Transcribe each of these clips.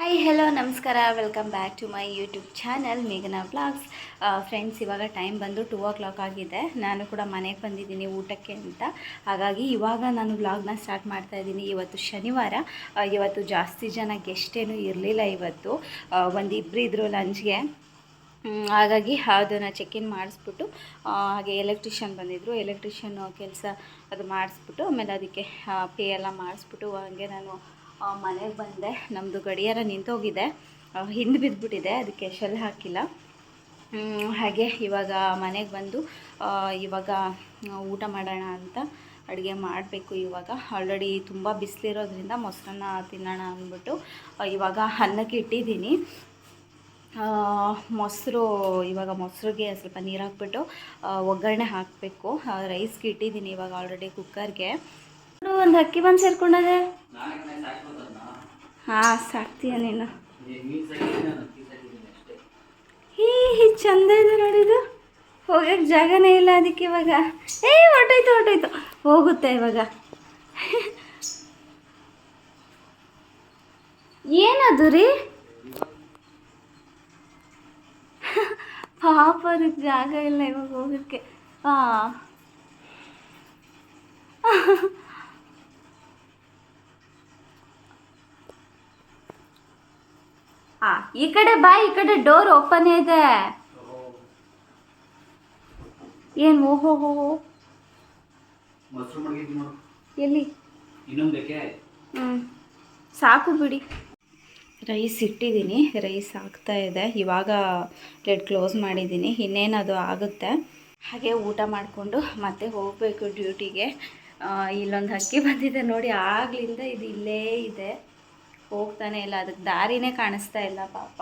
Hi hello ನಮಸ್ಕಾರ. Welcome back to my YouTube channel ಮೇಘನಾ blogs friends ಇವಾಗ time ಬಂದು ಟೂ ಓ ಕ್ಲಾಕ್ ಆಗಿದೆ. ನಾನು ಕೂಡ ಮನೆಗೆ ಬಂದಿದ್ದೀನಿ ಊಟಕ್ಕೆ ಅಂತ. ಹಾಗಾಗಿ ಇವಾಗ ನಾನು ವ್ಲಾಗ್ನ ಸ್ಟಾರ್ಟ್ ಮಾಡ್ತಾ ಇದ್ದೀನಿ. ಇವತ್ತು ಶನಿವಾರ. ಇವತ್ತು ಜಾಸ್ತಿ ಜನ ಗೆಸ್ಟೇನೂ ಇರಲಿಲ್ಲ ಇವತ್ತು. ಒಂದು ಇಬ್ಬರು ಇದ್ದರು ಲಂಚ್ಗೆ ಹಾಗಾಗಿ ಅದನ್ನು ಚೆಕ್ ಇನ್ ಮಾಡಿಸ್ಬಿಟ್ಟು ಹಾಗೆ ಎಲೆಕ್ಟ್ರಿಷಿಯನ್ ಬಂದಿದ್ದರು ಎಲೆಕ್ಟ್ರಿಷಿಯನ್ ಕೆಲಸ ಅದು ಮಾಡಿಸ್ಬಿಟ್ಟು, ಆಮೇಲೆ ಅದಕ್ಕೆ ಪೇ ಎಲ್ಲ ಮಾಡಿಸ್ಬಿಟ್ಟು ಹಾಗೆ ನಾನು ಮನೆಗೆ ಬಂದೆ. ನಮ್ಮದು ಗಡಿಯಾರ ನಿಂತೋಗಿದೆ. ಹಿಂದೆ ಬಿದ್ದುಬಿಟ್ಟಿದೆ ಅದಕ್ಕೆ ಶೆಲ್ ಹಾಕಿಲ್ಲ. ಹಾಗೆ ಇವಾಗ ಮನೆಗೆ ಬಂದು ಇವಾಗ ಊಟ ಮಾಡೋಣ ಅಂತ ಅಡುಗೆ ಮಾಡಬೇಕು ಇವಾಗ. ಆಲ್ರೆಡಿ ತುಂಬ ಬಿಸಿಲಿರೋದ್ರಿಂದ ಮೊಸರನ್ನ ತಿನ್ನೋಣ ಅಂದ್ಬಿಟ್ಟು ಇವಾಗ ಅನ್ನಕ್ಕೆ ಇಟ್ಟಿದ್ದೀನಿ. ಮೊಸರು, ಇವಾಗ ಮೊಸರಿಗೆ ಸ್ವಲ್ಪ ನೀರು ಹಾಕ್ಬಿಟ್ಟು ಒಗ್ಗರಣೆ ಹಾಕಬೇಕು. ರೈಸ್ಗೆ ಇಟ್ಟಿದ್ದೀನಿ ಇವಾಗ ಆಲ್ರೆಡಿ ಕುಕ್ಕರ್ಗೆ ಒಂದು ಅಕ್ಕಿ ಬಂದು ಸೇರ್ಕೊಂಡದೆ ಹಾ, ಸಾಕ್ತೀಯ ನೀನು. ಹೀ ಹೀ, ಚಂದ ಇದೆ ನೋಡಿದು ಹೋಗಕ್ಕೆ ಜಾಗನೇ ಇಲ್ಲ ಅದಕ್ಕೆ ಇವಾಗ. ಏ ಹೊಟ್ಟೋಯ್ತು ಹೊಟ್ಟೋಯ್ತು ಹೋಗುತ್ತೆ ಇವಾಗ. ಏನದು ರೀ? ಪಾಪ ಅದಕ್ಕೆ ಜಾಗ ಇಲ್ಲ ಇವಾಗ ಹೋಗಕ್ಕೆ. ಹಾಂ ಹಾಂ ಈ ಕಡೆ ಬಾ ಈ ಕಡೆ ಡೋರ್ ಓಪನ್ ಇದೆ. ಏನು ಓಹೋ ಹೋ ಎಲ್ಲಿ? ಹ್ಮ್. ಸಾಕು ಬಿಡಿ. ರೈಸ್ ಇಟ್ಟಿದ್ದೀನಿ ರೈಸ್ ಆಗ್ತಾ ಇದೆ. ಇವಾಗ ಪ್ಲೇಟ್ ಕ್ಲೋಸ್ ಮಾಡಿದ್ದೀನಿ ಇನ್ನೇನು ಅದು ಆಗುತ್ತೆ. ಹಾಗೆ ಊಟ ಮಾಡಿಕೊಂಡು ಮತ್ತೆ ಹೋಗಬೇಕು ಡ್ಯೂಟಿಗೆ ಇಲ್ಲೊಂದು ಹಕ್ಕಿ ಬಂದಿದೆ ನೋಡಿ ಆಗ್ಲಿಂದ ಇದು ಇಲ್ಲೇ ಇದೆ. ಹೋಗ್ತಾನೆ ಇಲ್ಲ ಅದಕ್ಕೆ ದಾರಿನೇ ಕಾಣಿಸ್ತಾ ಇಲ್ಲ ಪಾಪ.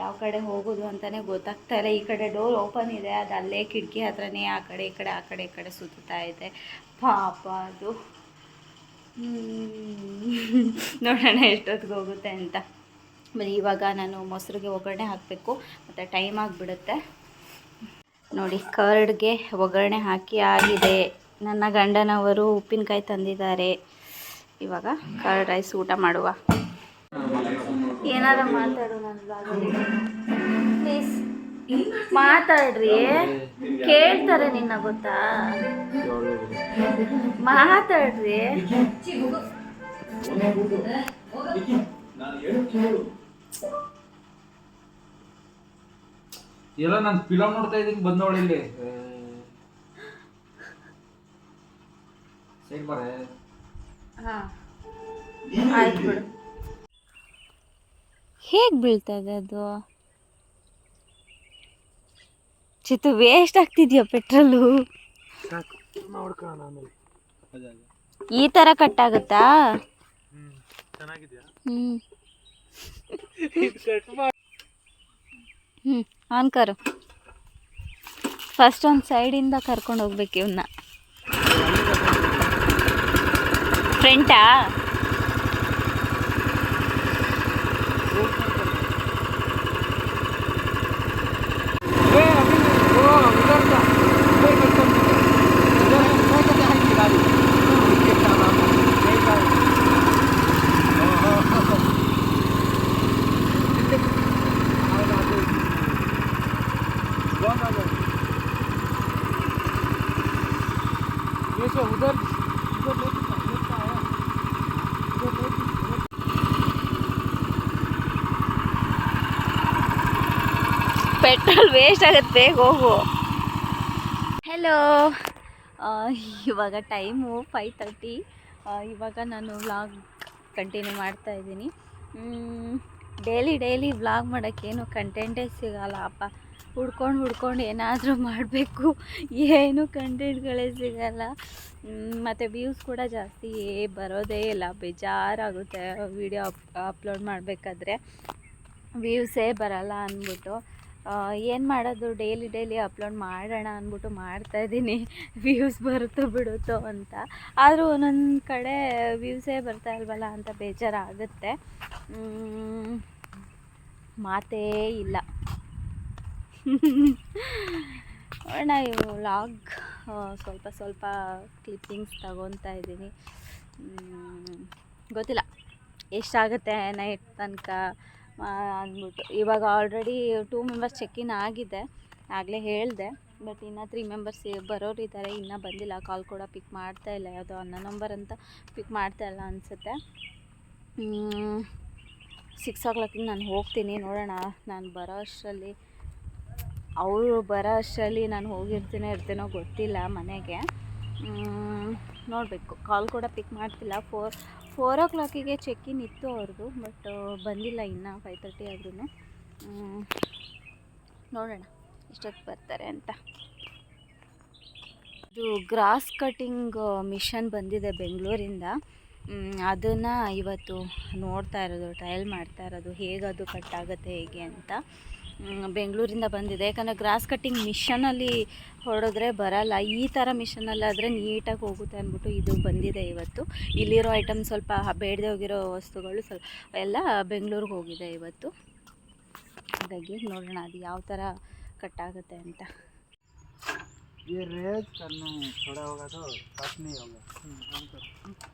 ಯಾವ ಕಡೆ ಹೋಗೋದು ಅಂತಲೇ ಗೊತ್ತಾಗ್ತಾ ಇಲ್ಲ. ಈ ಕಡೆ ಡೋರ್ ಓಪನ್ ಇದೆ, ಅದು ಅಲ್ಲೇ ಕಿಟಕಿ ಹತ್ರನೇ, ಆ ಕಡೆ, ಈ ಕಡೆ, ಆ ಕಡೆ, ಈ ಕಡೆ ಸುತ್ತಾ ಇದೆ. ಪಾಪ ಅದು. ನೋಡೋಣ ಎಷ್ಟೊತ್ತಿಗೆ ಹೋಗುತ್ತೆ ಅಂತ. ಬರೀ ಇವಾಗ ನಾನು ಮೊಸರಿಗೆ ಒಗ್ಗರಣೆ ಹಾಕಬೇಕು, ಮತ್ತು ಟೈಮ್ ಆಗಿಬಿಡುತ್ತೆ. ನೋಡಿ ಕರ್ಡ್ಗೆ ಒಗ್ಗರಣೆ ಹಾಕಿ ಆಗಿದೆ. ನನ್ನ ಗಂಡನವರು ಉಪ್ಪಿನಕಾಯಿ ತಂದಿದ್ದಾರೆ. ಇವಾಗ ಕರ್ಡ್ ರೈಸ್ ಊಟ ಮಾಡುವ. ಏನಾರ ಮಾತಾಡು ನನ್ನ ಪ್ಲೀಸ್ ಮಾತಾಡ್ರಿ. ಕೇಳ್ತಾರೆ ನಿನ್ನ ಗೊತ್ತಾ? ಮಾತಾಡ್ರಿ. ಎಲ್ಲ ನಾನು ಫಿಲಮ್ ನೋಡ್ತಾ ಇದ್ದೀನಿ ಬಂದವಳು ಇಲ್ಲಿ. ಸೈಡ್ ಬರ. ಹಾ. ಆಯ್ತು ಬಿಡು. ಹೇಗೆ ಬೀಳ್ತದೆ ಅದು? ಚಿತ್ತು ವೇಸ್ಟ್ ಆಗ್ತಿದ್ಯಾ ಪೆಟ್ರೋಲು? ಈ ಥರ ಕಟ್ ಆಗುತ್ತಾ? ಹ್ಞೂ ಆನ್ ಕರು. ಫಸ್ಟ್ ಒಂದು ಸೈಡಿಂದ ಕರ್ಕೊಂಡು ಹೋಗ್ಬೇಕು ಇವನ್ನ ಫ್ರಂಟಾ ಪೆಟ್ರೋಲ್ ವೇಸ್ಟ್ ಆಗುತ್ತೆ, ಹೋಗು. ಹೆಲೋ ಇವಾಗ ಟೈಮು ಫೈವ್ ತರ್ಟಿ ಇವಾಗ ನಾನು ವ್ಲಾಗ್ ಕಂಟಿನ್ಯೂ ಮಾಡ್ತಾ ಇದ್ದೀನಿ. ಡೈಲಿ ಡೈಲಿ ವ್ಲಾಗ್ ಮಾಡೋಕ್ಕೇನು ಕಂಟೆಂಟೇ ಸಿಗಲ್ಲ, ಅಪ್ಪ. ಹುಡ್ಕೊಂಡು ಹುಡ್ಕೊಂಡು ಏನಾದರೂ ಮಾಡಬೇಕು. ಏನು ಕಂಟೆಂಟ್ಗಳೇ ಸಿಗಲ್ಲ. ಮತ್ತು ವ್ಯೂಸ್ ಕೂಡ ಜಾಸ್ತಿ ಬರೋದೇ ಇಲ್ಲ. ಬೇಜಾರಾಗುತ್ತೆ. ವಿಡಿಯೋ ಅಪ್ ಅಪ್ಲೋಡ್ ಮಾಡಬೇಕಾದ್ರೆ. ವ್ಯೂಸೇ ಬರಲ್ಲ ಅಂದ್ಬಿಟ್ಟು. ಏನು ಮಾಡೋದು? ಡೈಲಿ ಡೈಲಿ ಅಪ್ಲೋಡ್ ಮಾಡೋಣ ಅಂದ್ಬಿಟ್ಟು ಮಾಡ್ತಾಯಿದ್ದೀನಿ ವ್ಯೂಸ್ ಬರುತ್ತೋ ಬಿಡುತ್ತೋ ಅಂತ. ಆದರೂ ಒಂದೊಂದು ಕಡೆ ವ್ಯೂಸೇ ಬರ್ತಾ ಇಲ್ವಲ್ಲ ಅಂತ ಬೇಜಾರಾಗುತ್ತೆ. ಮಾತೇ ಇಲ್ಲ. ಅಣ್ಣ ಇವು ಲಾಗ್ ಸ್ವಲ್ಪ ಸ್ವಲ್ಪ ಕ್ಲಿಪ್ಪಿಂಗ್ಸ್ ತಗೊತಾ ಇದ್ದೀನಿ. ಗೊತ್ತಿಲ್ಲ. ಎಷ್ಟಾಗುತ್ತೆ ನೈಟ್ ತನಕ? ಅಂದ್ಬಿಟ್ಟು. ಇವಾಗ already two members check in ಆಗಿದೆ. ಆಗಲೇ ಹೇಳಿದೆ. ಬಟ್ ಇನ್ನು ತ್ರೀ ಮೆಂಬರ್ಸ್ ಬರೋರು ಇದ್ದಾರೆ ಇನ್ನೂ ಬಂದಿಲ್ಲ. ಕಾಲ್ ಕೂಡ ಪಿಕ್ ಮಾಡ್ತಾ ಇಲ್ಲ. ಯಾವುದೋ ಅನ್ನೋ ನಂಬರ್ ಅಂತ ಪಿಕ್ ಮಾಡ್ತಾ ಇಲ್ಲ ಅನಿಸುತ್ತೆ. ಸಿಕ್ಸ್ ಓ ಕ್ಲಾಕಿಗೆ ನಾನು ಹೋಗ್ತೀನಿ. ನೋಡೋಣ. ನಾನು ಬರೋ ಅಷ್ಟರಲ್ಲಿ, ಅವರು ಬರೋ ಅಷ್ಟರಲ್ಲಿ ನಾನು ಹೋಗಿರ್ತೀನೋ ಇರ್ತೀನೋ ಗೊತ್ತಿಲ್ಲ ಮನೆಗೆ. ನೋಡಬೇಕು. ಕಾಲ್ ಕೂಡ ಪಿಕ್ ಮಾಡ್ತಿಲ್ಲ. ಫೋರ್ ಫೋರ್ ಓ ಕ್ಲಾಕಿಗೆ ಚೆಕ್ ಇನ್ ಇತ್ತು ಅವ್ರದ್ದು ಬಟ್ ಬಂದಿಲ್ಲ ಇನ್ನು ಫೈವ್ ತರ್ಟಿ ಆದ್ರೂ ನೋಡೋಣ ಎಷ್ಟೊತ್ತು ಬರ್ತಾರೆ ಅಂತ. ಇದು ಗ್ರಾಸ್ ಕಟಿಂಗ್ ಮಿಷನ್ ಬಂದಿದೆ ಬೆಂಗಳೂರಿಂದ. ಅದನ್ನು ಇವತ್ತು ನೋಡ್ತಾ ಇರೋದು ಟ್ರಯಲ್ ಮಾಡ್ತಾ ಇರೋದು ಹೇಗದು ಕಟ್ ಆಗುತ್ತೆ, ಹೇಗೆ ಅಂತ. ಬೆಂಗಳೂರಿಂದ ಬಂದಿದೆ ಯಾಕಂದರೆ ಗ್ರಾಸ್ ಕಟ್ಟಿಂಗ್ ಮಿಷನಲ್ಲಿ ಹೊಡೆದ್ರೆ ಬರಲ್ಲ ಈ ಥರ ಮಿಷನಲ್ಲಾದರೆ ನೀಟಾಗಿ ಹೋಗುತ್ತೆ ಅಂದ್ಬಿಟ್ಟು ಇದು ಬಂದಿದೆ ಇವತ್ತು ಇಲ್ಲಿರೋ ಐಟಮ್ ಸ್ವಲ್ಪ ಬೇಡದೆ ಹೋಗಿರೋ ವಸ್ತುಗಳು ಸ್ವಲ್ಪ ಎಲ್ಲ ಬೆಂಗಳೂರಿಗೆ ಹೋಗಿದೆ ಇವತ್ತು ಹಾಗಾಗಿ ನೋಡೋಣ ಅದು ಯಾವ ಥರ ಕಟ್ ಆಗುತ್ತೆ ಅಂತ ये रेज करना है थोड़ा होगा तो कट नहीं होगा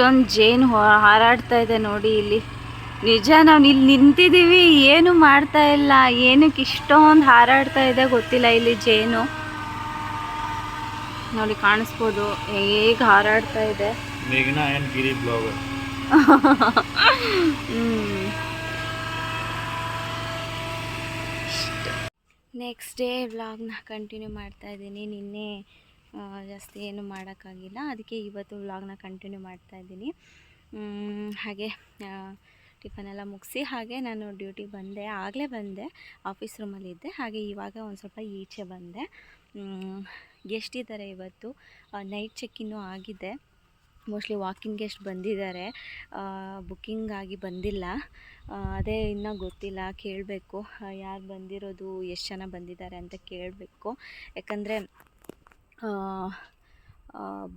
ಎಷ್ಟೊಂದು ಜೇನು ಹಾರಾಡ್ತಾ ಇದೆ ನೋಡಿ ಇಲ್ಲಿ. ನಿಜ ನಾವು ಇಲ್ಲಿ ನಿಂತಿದ್ದೀವಿ ಏನು ಮಾಡ್ತಾ ಇಲ್ಲ ಏನಕ್ಕೆ ಇಷ್ಟೊಂದು ಹಾರಾಡ್ತಾ ಇದೆ ಗೊತ್ತಿಲ್ಲ ಇಲ್ಲಿ ಜೇನು. ನೋಡಿ ಕಾಣಿಸ್ಬೋದು ಹೇಗೆ ಹಾರಾಡ್ತಾ ಇದೆ. ನೆಕ್ಸ್ಟ್ ಡೇ ವ್ಲಾಗ್ನ ಕಂಟಿನ್ಯೂ ಮಾಡ್ತಾ ಇದ್ದೀನಿ ನಿನ್ನೆ ಜಾಸ್ತಿ ಏನು ಮಾಡೋಕ್ಕಾಗಿಲ್ಲ. ಅದಕ್ಕೆ ಇವತ್ತು ವ್ಲಾಗ್ನ ಕಂಟಿನ್ಯೂ ಮಾಡ್ತಾ ಇದ್ದೀನಿ. ಹಾಗೆ ಟಿಫನ್ ಎಲ್ಲ ಮುಗಿಸಿ, ಹಾಗೆ ನಾನು ಡ್ಯೂಟಿ ಬಂದೆ. ಆಗಲೇ ಬಂದೆ ಆಫೀಸ್ ರೂಮಲ್ಲಿದ್ದೆ ಹಾಗೆ ಇವಾಗ ಒಂದು ಸ್ವಲ್ಪ ಈಚೆ ಬಂದೆ. ಗೆಸ್ಟ್ ಇದ್ದಾರೆ ಇವತ್ತು. ನೈಟ್ ಚೆಕ್ ಇನ್ನೂ ಆಗಿದೆ. ಮೋಸ್ಟ್ಲಿ ವಾಕಿಂಗ್ ಗೆಸ್ಟ್ ಬಂದಿದ್ದಾರೆ. ಬುಕ್ಕಿಂಗ್ ಆಗಿ ಬಂದಿಲ್ಲ. ಅದೇ ಇನ್ನೂ ಗೊತ್ತಿಲ್ಲ. ಕೇಳಬೇಕು. ಯಾರು ಬಂದಿರೋದು, ಎಷ್ಟು ಜನ ಬಂದಿದ್ದಾರೆ ಅಂತ ಕೇಳಬೇಕು. ಯಾಕಂದರೆ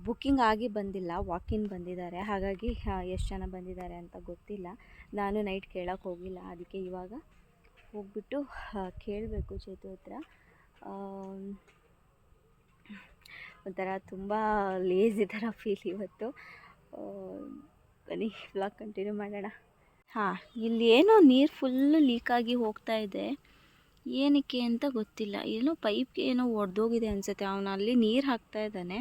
ಬುಕ್ಕಿಂಗ್ ಆಗಿ ಬಂದಿಲ್ಲ ವಾಕಿನ್ ಬಂದಿದ್ದಾರೆ. ಹಾಗಾಗಿ ಎಷ್ಟು ಜನ ಬಂದಿದ್ದಾರೆ ಅಂತ ಗೊತ್ತಿಲ್ಲ. ನಾನು ನೈಟ್ ಕೇಳೋಕ್ಕೆ ಹೋಗಿಲ್ಲ. ಅದಕ್ಕೆ ಇವಾಗ ಹೋಗ್ಬಿಟ್ಟು ಕೇಳಬೇಕು ಚೇತು ಹತ್ರ. ಒಂಥರ ತುಂಬ ಲೇಜಿ ಥರ ಫೀಲ್ ಇವತ್ತು. ಬನ್ನಿ ಬ್ಲಾಗ್ ಕಂಟಿನ್ಯೂ ಮಾಡೋಣ. ಹಾಂ, ಇಲ್ಲಿ ಏನೋ ನೀರು ಫುಲ್ಲು ಲೀಕಾಗಿ ಹೋಗ್ತಾ ಇದೆ. ಏನಕ್ಕೆ ಅಂತ ಗೊತ್ತಿಲ್ಲ. ಏನೋ ಪೈಪ್ಗೆ ಏನೋ ಒಡೆದೋಗಿದೆ ಅನಿಸುತ್ತೆ. ಅವನು ಅಲ್ಲಿ ನೀರು ಹಾಕ್ತಾ ಇದ್ದಾನೆ.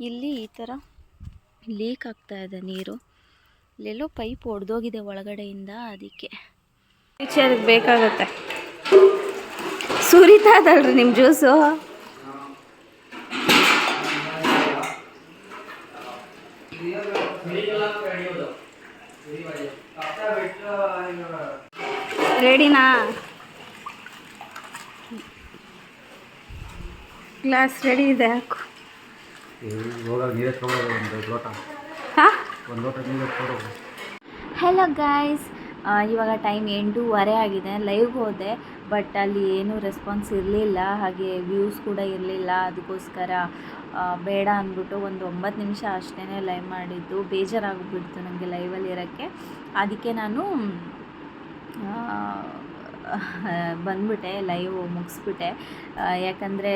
ಇಲ್ಲಿ ಈ ಥರ ಲೀಕ್ ಆಗ್ತಾ ಇದೆ ನೀರು. ಇಲ್ಲೆಲ್ಲೋ ಪೈಪ್ ಒಡೆದೋಗಿದೆ ಒಳಗಡೆಯಿಂದ ಅದಕ್ಕೆ. ಟೀಚರ್ಗೆ ಬೇಕಾಗುತ್ತೆ. ಸುರಿತಾ ಇದಲ್ರಿ ನಿಮ್ಮ ಜ್ಯೂಸು ರೆಡಿನಾ ಗ್ಲಾಸ್ ರೆಡಿ ಇದೆ ಹಾಕು. ಹಲೋ ಗಾಯ್ಸ್ ಇವಾಗ ಟೈಮ್ ಎಂಟೂವರೆ ಆಗಿದೆ ಲೈವ್ಗೆ ಹೋದೆ ಬಟ್ ಅಲ್ಲಿ ಏನೂ ರೆಸ್ಪಾನ್ಸ್ ಇರಲಿಲ್ಲ ಹಾಗೆ ವ್ಯೂಸ್ ಕೂಡ ಇರಲಿಲ್ಲ ಅದಕ್ಕೋಸ್ಕರ ಬೇಡ ಅಂದ್ಬಿಟ್ಟು ಒಂದು ಒಂಬತ್ತು ನಿಮಿಷ ಅಷ್ಟೇ ಲೈವ್ ಮಾಡಿದ್ದು. ಬೇಜಾರಾಗ್ಬಿಡ್ತು ನನಗೆ ಲೈವಲ್ಲಿ ಇರೋಕ್ಕೆ. ಅದಕ್ಕೆ ನಾನು ಬಂದ್ಬಿಟ್ಟೆ ಲೈವ್ ಮುಗಿಸ್ಬಿಟ್ಟೆ. ಯಾಕಂದರೆ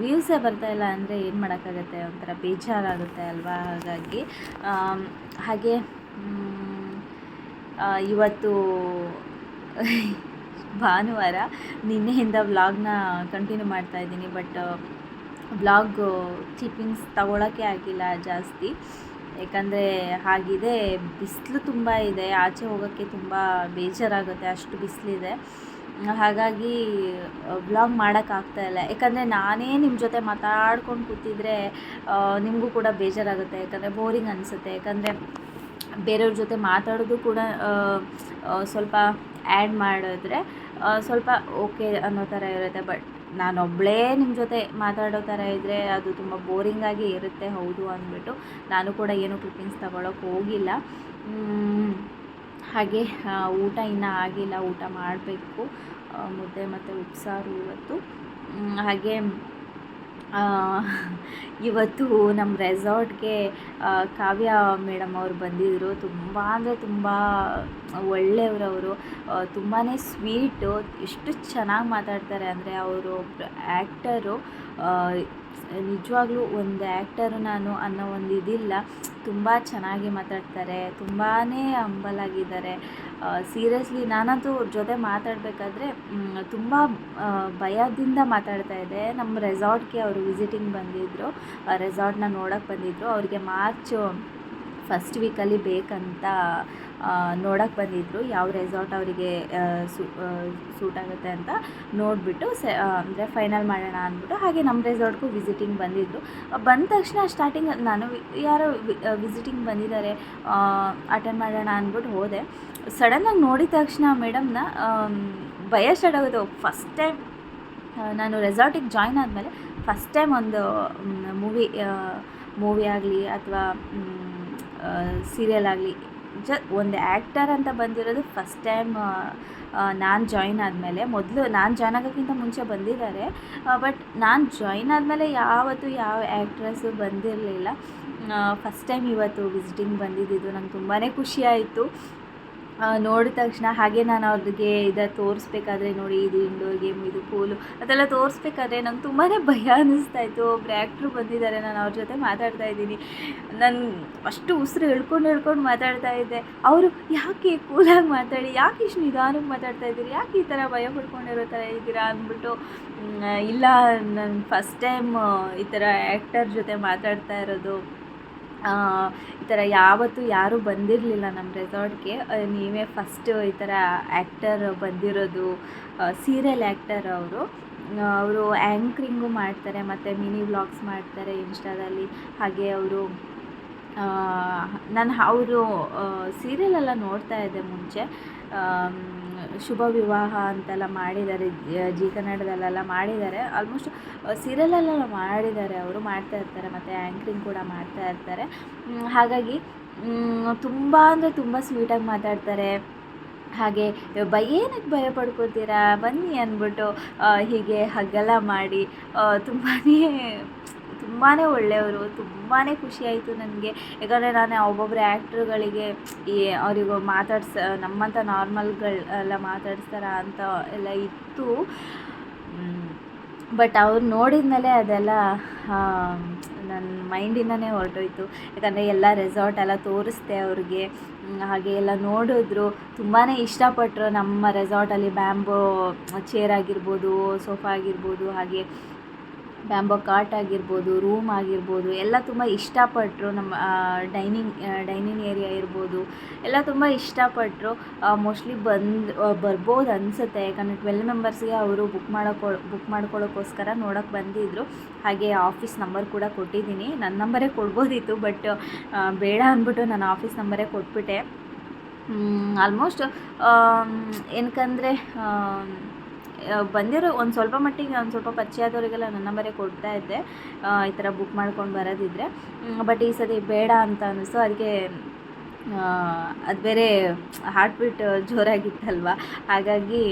ವ್ಯೂಸೇ ಬರ್ತಾಯಿಲ್ಲ ಅಂದರೆ ಏನು ಮಾಡೋಕ್ಕಾಗತ್ತೆ ಒಂಥರ ಬೇಜಾರಾಗುತ್ತೆ ಅಲ್ವಾ? ಹಾಗಾಗಿ ಹಾಗೆ ಇವತ್ತು ಭಾನುವಾರ ನಿನ್ನೆಯಿಂದ ವ್ಲಾಗ್ನ ಕಂಟಿನ್ಯೂ ಮಾಡ್ತಾ ಇದ್ದೀನಿ. ಬಟ್ ವ್ಲಾಗ್ ಕ್ಲಿಪ್ಪಿಂಗ್ಸ್ ತಗೊಳ್ಳೋಕ್ಕೆ ಆಗಿಲ್ಲ ಜಾಸ್ತಿ. ಯಾಕಂದರೆ ಹಾಗಿದೆ, ಬಿಸಿಲು ತುಂಬ ಇದೆ. ಆಚೆ ಹೋಗೋಕ್ಕೆ ತುಂಬ ಬೇಜಾರಾಗುತ್ತೆ, ಅಷ್ಟು ಬಿಸಿಲಿದೆ. ಹಾಗಾಗಿ ವ್ಲಾಗ್ ಮಾಡೋಕ್ಕಾಗ್ತಾ ಇಲ್ಲ. ಯಾಕಂದರೆ ನಾನೇ ನಿಮ್ಮ ಜೊತೆ ಮಾತಾಡ್ಕೊಂಡು ಕೂತಿದ್ರೆ ನಿಮಗೂ ಕೂಡ ಬೇಜಾರಾಗುತ್ತೆ. ಯಾಕಂದರೆ ಬೋರಿಂಗ್ ಅನಿಸುತ್ತೆ. ಯಾಕಂದರೆ ಬೇರೆಯವ್ರ ಜೊತೆ ಮಾತಾಡೋದು ಕೂಡ ಸ್ವಲ್ಪ ಆ್ಯಡ್ ಮಾಡಿದ್ರೆ ಸ್ವಲ್ಪ ಓಕೆ ಅನ್ನೋ ಥರ ಇರುತ್ತೆ. ಬಟ್ ನಾನೊಬ್ಬಳೇ ನಿಮ್ಮ ಜೊತೆ ಮಾತಾಡೋ ಥರ ಇದ್ದರೆ ಅದು ತುಂಬ ಬೋರಿಂಗಾಗಿ ಇರುತ್ತೆ. ಹೌದು ಅಂದ್ಬಿಟ್ಟು ನಾನು ಕೂಡ ಏನು ಕ್ಲಿಪ್ಪಿಂಗ್ಸ್ ತಗೊಳಕ್ಕೆ ಹೋಗಿಲ್ಲ. ಹಾಗೆ ಊಟ ಇನ್ನೂ ಆಗಿಲ್ಲ. ಊಟ ಮಾಡಬೇಕು. ಮುದ್ದೆ ಮತ್ತು ಉಪ್ಸಾರು ಇವತ್ತು. ಹಾಗೆ ಇವತ್ತು ನಮ್ಮ ರೆಸಾರ್ಟ್ಗೆ ಕಾವ್ಯ ಮೇಡಮ್ ಅವರು ಬಂದಿದ್ದರು ತುಂಬ ಅಂದರೆ ತುಂಬ ಒಳ್ಳೆಯವರು ಅವರು ತುಂಬಾ ಸ್ವೀಟು ಎಷ್ಟು ಚೆನ್ನಾಗಿ ಮಾತಾಡ್ತಾರೆ ಅಂದರೆ ಅವರು ಆ್ಯಕ್ಟರು ನಿಜವಾಗ್ಲೂ ಒಂದು ಆ್ಯಕ್ಟರು ನಾನು ಅನ್ನೋ ಒಂದು ಇದಿಲ್ಲ. ತುಂಬ ಚೆನ್ನಾಗಿ ಮಾತಾಡ್ತಾರೆ ತುಂಬಾ ಹಂಬಲಾಗಿದ್ದಾರೆ ಸೀರಿಯಸ್ಲಿ ನಾನಂತೂ ಅವ್ರ ಜೊತೆ ಮಾತಾಡಬೇಕಾದ್ರೆ ತುಂಬ ಭಯದಿಂದ ಮಾತಾಡ್ತಾ ಇದ್ದೆ. ನಮ್ಮ ರೆಸಾರ್ಟ್ಗೆ ಅವರು ವಿಸಿಟಿಂಗ್ ಬಂದಿದ್ದರು ರೆಸಾರ್ಟ್ನ ನೋಡೋಕ್ಕೆ ಬಂದಿದ್ದರು ಅವ್ರಿಗೆ ಮಾರ್ಚು ಫಸ್ಟ್ ವೀಕಲ್ಲಿ ಬೇಕಂತ ನೋಡೋಕ್ಕೆ ಬಂದಿದ್ದರು ಯಾವ ರೆಸಾರ್ಟ್ ಅವರಿಗೆ ಸೂಟ್ ಆಗುತ್ತೆ ಅಂತ ನೋಡಿಬಿಟ್ಟು ಸೆ ಅಂದರೆ ಫೈನಲ್ ಮಾಡೋಣ ಅಂದ್ಬಿಟ್ಟು ಹಾಗೆ ನಮ್ಮ ರೆಸಾರ್ಟ್ಗೂ ವಿಸಿಟಿಂಗ್ ಬಂದಿದ್ದರು ಬಂದ ತಕ್ಷಣ ಸ್ಟಾರ್ಟಿಂಗ್ ನಾನು ಯಾರೋ ವಿಸಿಟಿಂಗ್ ಬಂದಿದ್ದಾರೆ ಅಟೆಂಡ್ ಮಾಡೋಣ ಅಂದ್ಬಿಟ್ಟು ಹೋದೆ. ಸಡನ್ನಾಗಿ ನೋಡಿದ ತಕ್ಷಣ ಮೇಡಮ್ನ ಭಯ ಸ್ಟಾರ್ಟ್ ಆಗೋದು. ಫಸ್ಟ್ ಟೈಮ್ ನಾನು ರೆಸಾರ್ಟಿಗೆ ಜಾಯ್ನ್ ಆದಮೇಲೆ ಫಸ್ಟ್ ಟೈಮ್ ಒಂದು ಮೂವಿ ಮೂವಿ ಆಗಲಿ ಅಥವಾ ಸೀರಿಯಲ್ ಆಗಲಿ, ಜ, ಒಂದು ಆ್ಯಕ್ಟರ್ ಅಂತ ಬಂದಿರೋದು ಫಸ್ಟ್ ಟೈಮ್ ನಾನು ಜಾಯಿನ್ ಆದಮೇಲೆ. ಮೊದಲು ನಾನು ಜಾಯ್ನ್ ಆಗೋಕ್ಕಿಂತ ಮುಂಚೆ ಬಂದಿದ್ದಾರೆ. ಬಟ್ ನಾನು ಜಾಯ್ನ್ ಆದಮೇಲೆ ಯಾವತ್ತು ಯಾವ ಆ್ಯಕ್ಟ್ರೆಸ್ಸು ಬಂದಿರಲಿಲ್ಲ. ಫಸ್ಟ್ ಟೈಮ್ ಇವತ್ತು ವಿಸಿಟಿಂಗ್ ಬಂದಿದ್ದಿದ್ದು ನಂಗೆ ತುಂಬಾ ಖುಷಿ ಆಯಿತು. ನೋಡಿದ ತಕ್ಷಣ ಹಾಗೆ ನಾನು ಅವ್ರಿಗೆ ಇದು ತೋರಿಸ್ಬೇಕಾದ್ರೆ ನೋಡಿ, ಇದು ಇಂಡೋರ್ ಗೇಮ್, ಇದು ಪೂಲು, ಅದೆಲ್ಲ ತೋರಿಸ್ಬೇಕಾದ್ರೆ ನಂಗೆ ತುಂಬಾ ಭಯ ಅನ್ನಿಸ್ತಾ ಇತ್ತು. ಒಬ್ರು ಆ್ಯಕ್ಟ್ರು ಬಂದಿದ್ದಾರೆ, ನಾನು ಅವ್ರ ಜೊತೆ ಮಾತಾಡ್ತಾ ಇದ್ದೀನಿ. ನಾನು ಅಷ್ಟು ಉಸಿರು ಹೇಳ್ಕೊಂಡು ಹೇಳ್ಕೊಂಡು ಮಾತಾಡ್ತಾ ಇದ್ದೆ. ಅವರು ಯಾಕೆ ಕೂಲಾಗಿ ಮಾತಾಡಿ, ಯಾಕೆ ಇಷ್ಟು ನಿಧಾನಕ್ಕೆ ಮಾತಾಡ್ತಾ ಇದ್ದೀರಿ, ಯಾಕೆ ಈ ಥರ ಭಯ ಪಡ್ಕೊಂಡಿರೋ ಥರ ಇದ್ದೀರಾ ಅಂದ್ಬಿಟ್ಟು ಇಲ್ಲ, ನಾನು ಫಸ್ಟ್ ಟೈಮ್ ಈ ಥರ ಆ್ಯಕ್ಟರ್ ಜೊತೆ ಮಾತಾಡ್ತಾ ಇರೋದು. ಈ ಥರ ಯಾವತ್ತೂ ಯಾರೂ ಬಂದಿರಲಿಲ್ಲ ನಮ್ಮ ರೆಸಾರ್ಟ್ಗೆ. ನೀವೇ ಫಸ್ಟು ಈ ಥರ ಆ್ಯಕ್ಟರ್ ಬಂದಿರೋದು ಸೀರಿಯಲ್ ಆ್ಯಕ್ಟರ್ ಅವರು. ಅವರು ಆ್ಯಂಕ್ರಿಂಗು ಮಾಡ್ತಾರೆ, ಮತ್ತು ಮಿನಿ ವ್ಲಾಗ್ಸ್ ಮಾಡ್ತಾರೆ ಇನ್ಸ್ಟಾದಲ್ಲಿ. ಹಾಗೆ ಅವರು ನಾನು ಅವರು ಸೀರಿಯಲೆಲ್ಲ ನೋಡ್ತಾ ಇದ್ದೆ ಮುಂಚೆ. ಶುಭ ವಿವಾಹ ಅಂತೆಲ್ಲ ಮಾಡಿದ್ದಾರೆ. ಜೀ ಕನ್ನಡದಲ್ಲೆಲ್ಲ ಮಾಡಿದ್ದಾರೆ. ಆಲ್ಮೋಸ್ಟ್ ಸೀರಿಯಲಲ್ಲೆಲ್ಲ ಮಾಡಿದ್ದಾರೆ ಅವರು, ಮಾಡ್ತಾ ಇರ್ತಾರೆ. ಮತ್ತು ಆ್ಯಂಕ್ರಿಂಗ್ ಕೂಡ ಮಾಡ್ತಾ ಇರ್ತಾರೆ. ಹಾಗಾಗಿ ತುಂಬ ಅಂದರೆ ತುಂಬ ಸ್ವೀಟಾಗಿ ಮಾತಾಡ್ತಾರೆ. ಹಾಗೆ ಭಯ ಏನಕ್ಕೆ ಭಯ ಪಡ್ಕೋತೀರಾ? ಬನ್ನಿ ಅಂದ್ಬಿಟ್ಟು ಹೀಗೆ ಹಗ್ಗೆಲ್ಲ ಮಾಡಿ ತುಂಬಾ ತುಂಬಾ ಒಳ್ಳೆಯವರು ತುಂಬಾ ಖುಷಿಯಾಯಿತು ನನಗೆ. ಯಾಕಂದರೆ ನಾನು ಒಬ್ಬೊಬ್ಬರು ಆ್ಯಕ್ಟ್ರುಗಳಿಗೆ ಈ ಅವರಿಗೂ ಮಾತಾಡ್ಸ, ನಮ್ಮಂಥ ನಾರ್ಮಲ್ಗಳು ಎಲ್ಲ ಮಾತಾಡ್ಸ್ತಾರ ಅಂತ ಎಲ್ಲ ಇತ್ತು. ಬಟ್ ಅವ್ರು ನೋಡಿದ ಮೇಲೆ ಅದೆಲ್ಲ ನನ್ನ ಮೈಂಡಿಂದನೇ ಹೊರಟೋಯ್ತು. ಯಾಕಂದರೆ ಎಲ್ಲ ರೆಸಾರ್ಟ್ ಎಲ್ಲ ತೋರಿಸ್ದೆ ಅವ್ರಿಗೆ. ಹಾಗೆ ಎಲ್ಲ ನೋಡಿದ್ರು. ತುಂಬಾ ಇಷ್ಟಪಟ್ಟರು ನಮ್ಮ ರೆಸಾರ್ಟಲ್ಲಿ ಬ್ಯಾಂಬೋ ಚೇರ್ ಆಗಿರ್ಬೋದು, ಸೋಫಾ ಆಗಿರ್ಬೋದು, ಹಾಗೆ ಬ್ಯಾಂಬೋ ಕಾರ್ಟ್ ಆಗಿರ್ಬೋದು, ರೂಮ್ ಆಗಿರ್ಬೋದು, ಎಲ್ಲ ತುಂಬ ಇಷ್ಟಪಟ್ಟರು ನಮ್ಮ ಡೈನಿಂಗ್ ಡೈನಿಂಗ್ ಏರಿಯಾ ಇರ್ಬೋದು, ಎಲ್ಲ ತುಂಬ ಇಷ್ಟಪಟ್ಟರು ಮೋಸ್ಟ್ಲಿ ಬಂದು ಬರ್ಬೋದು ಅನಿಸುತ್ತೆ. ಯಾಕಂದರೆ ಟ್ವೆಲ್ ಮೆಂಬರ್ಸ್ಗೆ ಅವರು ಬುಕ್ ಮಾಡೋಕ್ಕೊ ಬುಕ್ ಮಾಡ್ಕೊಳ್ಳೋಕ್ಕೋಸ್ಕರ ನೋಡೋಕ್ಕೆ ಬಂದಿದ್ದರು ಹಾಗೆ ಆಫೀಸ್ ನಂಬರ್ ಕೂಡ ಕೊಟ್ಟಿದ್ದೀನಿ. ನನ್ನ ನಂಬರೇ ಕೊಡ್ಬೋದಿತ್ತು, ಬಟ್ ಬೇಡ ಅಂದ್ಬಿಟ್ಟು ನಾನು ಆಫೀಸ್ ನಂಬರೇ ಕೊಟ್ಬಿಟ್ಟೆ. ಆಲ್ಮೋಸ್ಟ್ ಏನಕ್ಕಂದರೆ ಬಂದಿರೋ ಒಂದು ಸ್ವಲ್ಪ ಮಟ್ಟಿಗೆ ಒಂದು ಸ್ವಲ್ಪ ಪರಿಚಯ ಆದವರಿಗೆಲ್ಲ ನನ್ನ ನಂಬರೇ ಕೊಡ್ತಾ ಇದ್ದೆ. ಈ ಥರ ಬುಕ್ ಮಾಡ್ಕೊಂಡು ಬರೋದಿದ್ರೆ. ಬಟ್ ಈ ಸತಿ ಬೇಡ ಅಂತ ಅನ್ನಿಸ್ತು ಅದಕ್ಕೆ ಅದು ಬೇರೆ ಹಾರ್ಟ್ ಬೀಟ್ ಜೋರಾಗಿತ್ತಲ್ವ? ಹಾಗಾಗಿ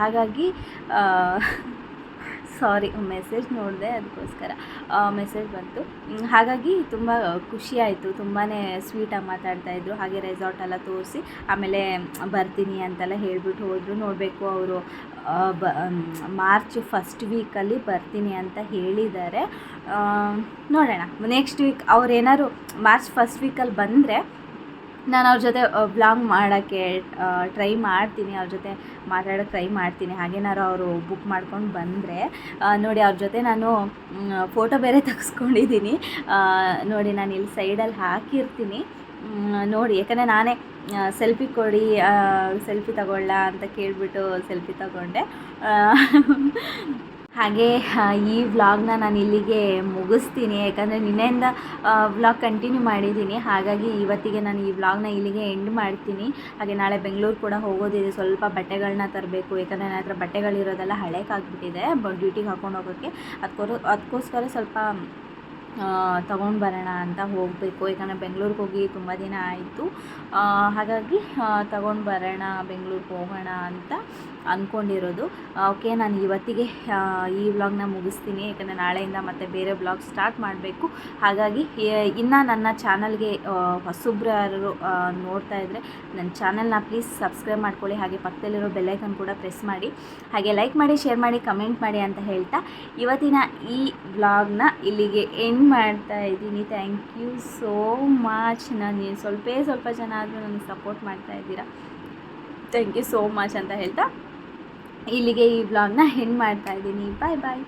ಹಾಗಾಗಿ ಸಾರಿ ಮೆಸೇಜ್ ನೋಡಿದೆ ಅದಕ್ಕೋಸ್ಕರ ಮೆಸೇಜ್ ಬಂತು. ಹಾಗಾಗಿ ತುಂಬ ಖುಷಿ ಆಯಿತು. ತುಂಬಾ ಸ್ವೀಟಾಗಿ ಮಾತಾಡ್ತಾಯಿದ್ರು ಹಾಗೆ ರೆಸಾರ್ಟ್ ಎಲ್ಲ ತೋರಿಸಿ, ಆಮೇಲೆ ಬರ್ತೀನಿ ಅಂತೆಲ್ಲ ಹೇಳಿಬಿಟ್ಟು ಹೋದರು. ನೋಡಬೇಕು ಅವರು ಬ ಮಾರ್ಚ್ ಫಸ್ಟ್ ವೀಕಲ್ಲಿ ಬರ್ತೀನಿ ಅಂತ ಹೇಳಿದ್ದಾರೆ. ನೋಡೋಣ. ನೆಕ್ಸ್ಟ್ ವೀಕ್ ಅವ್ರು ಮಾರ್ಚ್ ಫಸ್ಟ್ ವೀಕಲ್ಲಿ ಬಂದರೆ ನಾನು ಅವ್ರ ಜೊತೆ ಬ್ಲಾಗ್ ಮಾಡೋಕ್ಕೆ ಟ್ರೈ ಮಾಡ್ತೀನಿ, ಅವ್ರ ಜೊತೆ ಮಾತಾಡೋಕ್ಕೆ ಟ್ರೈ ಮಾಡ್ತೀನಿ. ಹಾಗೇನಾದ್ರು ಅವರು ಬುಕ್ ಮಾಡ್ಕೊಂಡು ಬಂದರೆ ನೋಡಿ ಅವ್ರ ಜೊತೆ ನಾನು ಫೋಟೋ ಬೇರೆ ತೆಗೆಸ್ಕೊಂಡಿದ್ದೀನಿ ನೋಡಿ ನಾನು ಇಲ್ಲಿ ಸೈಡಲ್ಲಿ ಹಾಕಿರ್ತೀನಿ. ನೋಡಿ, ಯಾಕಂದರೆ ನಾನೇ ಸೆಲ್ಫಿ ಕೊಡಿ ಸೆಲ್ಫಿ ತಗೊಳ್ಳ ಅಂತ ಕೇಳಿಬಿಟ್ಟು ಸೆಲ್ಫಿ ತಗೊಂಡೆ. ಹಾಗೆ ಈ ವ್ಲಾಗ್ನ ನಾನು ಇಲ್ಲಿಗೆ ಮುಗಿಸ್ತೀನಿ. ಯಾಕಂದರೆ ನಿನ್ನೆಯಿಂದ ವ್ಲಾಗ್ ಕಂಟಿನ್ಯೂ ಮಾಡಿದ್ದೀನಿ. ಹಾಗಾಗಿ ಇವತ್ತಿಗೆ ನಾನು ಈ ವ್ಲಾಗ್ನ ಇಲ್ಲಿಗೆ ಎಂಡ್ ಮಾಡ್ತೀನಿ. ಹಾಗೆ ನಾಳೆ ಬೆಂಗಳೂರು ಕೂಡ ಹೋಗೋದಿದೆ. ಸ್ವಲ್ಪ ಬಟ್ಟೆಗಳನ್ನ ತರಬೇಕು. ಯಾಕಂದರೆ ನನ್ನ ಹತ್ರ ಬಟ್ಟೆಗಳಿರೋದೆಲ್ಲ ಹಳೇಕಾಗ್ಬಿಟ್ಟಿದೆ. ಡ್ಯೂಟಿಗೆ ಹಾಕೊಂಡು ಹೋಗೋಕ್ಕೆ ಅದಕ್ಕೋರು ಅದಕ್ಕೋಸ್ಕರ ಸ್ವಲ್ಪ ತೊಗೊಂಡು ಬರೋಣ ಅಂತ ಹೋಗಬೇಕು. ಯಾಕಂದರೆ ಬೆಂಗ್ಳೂರಿಗೆ ಹೋಗಿ ತುಂಬ ದಿನ ಆಯಿತು. ಹಾಗಾಗಿ ತಗೊಂಡು ಬರೋಣ ಬೆಂಗ್ಳೂರಿಗೆ ಹೋಗೋಣ ಅಂತ ಅಂದ್ಕೊಂಡಿರೋದು ಓಕೆ ನಾನು ಇವತ್ತಿಗೆ ಈ ವ್ಲಾಗ್ನ ಮುಗಿಸ್ತೀನಿ. ಯಾಕಂದರೆ ನಾಳೆಯಿಂದ ಮತ್ತೆ ಬೇರೆ ವ್ಲಾಗ್ ಸ್ಟಾರ್ಟ್ ಮಾಡಬೇಕು. ಹಾಗಾಗಿ ಇನ್ನು ನನ್ನ ಚಾನಲ್ಗೆ ಹೊಸಬ್ರು ಯಾರು ಆ, ನೋಡ್ತಾ ಇದ್ದರೆ ನನ್ನ ಚಾನಲ್ನ ಪ್ಲೀಸ್ ಸಬ್ಸ್ಕ್ರೈಬ್ ಮಾಡ್ಕೊಳ್ಳಿ. ಹಾಗೆ ಪಕ್ಕದಲ್ಲಿರೋ ಬೆಲ್ಲೈಕನ್ ಕೂಡ ಪ್ರೆಸ್ ಮಾಡಿ. ಹಾಗೆ ಲೈಕ್ ಮಾಡಿ ಶೇರ್ ಮಾಡಿ ಕಮೆಂಟ್ ಮಾಡಿ ಅಂತ ಹೇಳ್ತಾ ಇವತ್ತಿನ ಈ ವ್ಲಾಗ್ನ ಇಲ್ಲಿಗೆ ಎಂಡ್ ಮಾಡ್ತಾ ಇದ್ದೀನಿ? ಥ್ಯಾಂಕ್ ಯು ಸೋ ಮಚ್ ನಾನು ಸ್ವಲ್ಪ ಸ್ವಲ್ಪ ಜನ ಆದರೂ ನನಗೆ ಸಪೋರ್ಟ್ ಮಾಡ್ತಾ ಇದ್ದೀರಾ? ಥ್ಯಾಂಕ್ ಯು ಸೋ ಮಚ್ ಅಂತ ಹೇಳ್ತಾ ಇಲ್ಲಿಗೆ ಈ ಬ್ಲಾಗ್ನ ಎಂಡ್ ಮಾಡ್ತಾ ಇದ್ದೀನಿ. ಬಾಯ್ ಬಾಯ್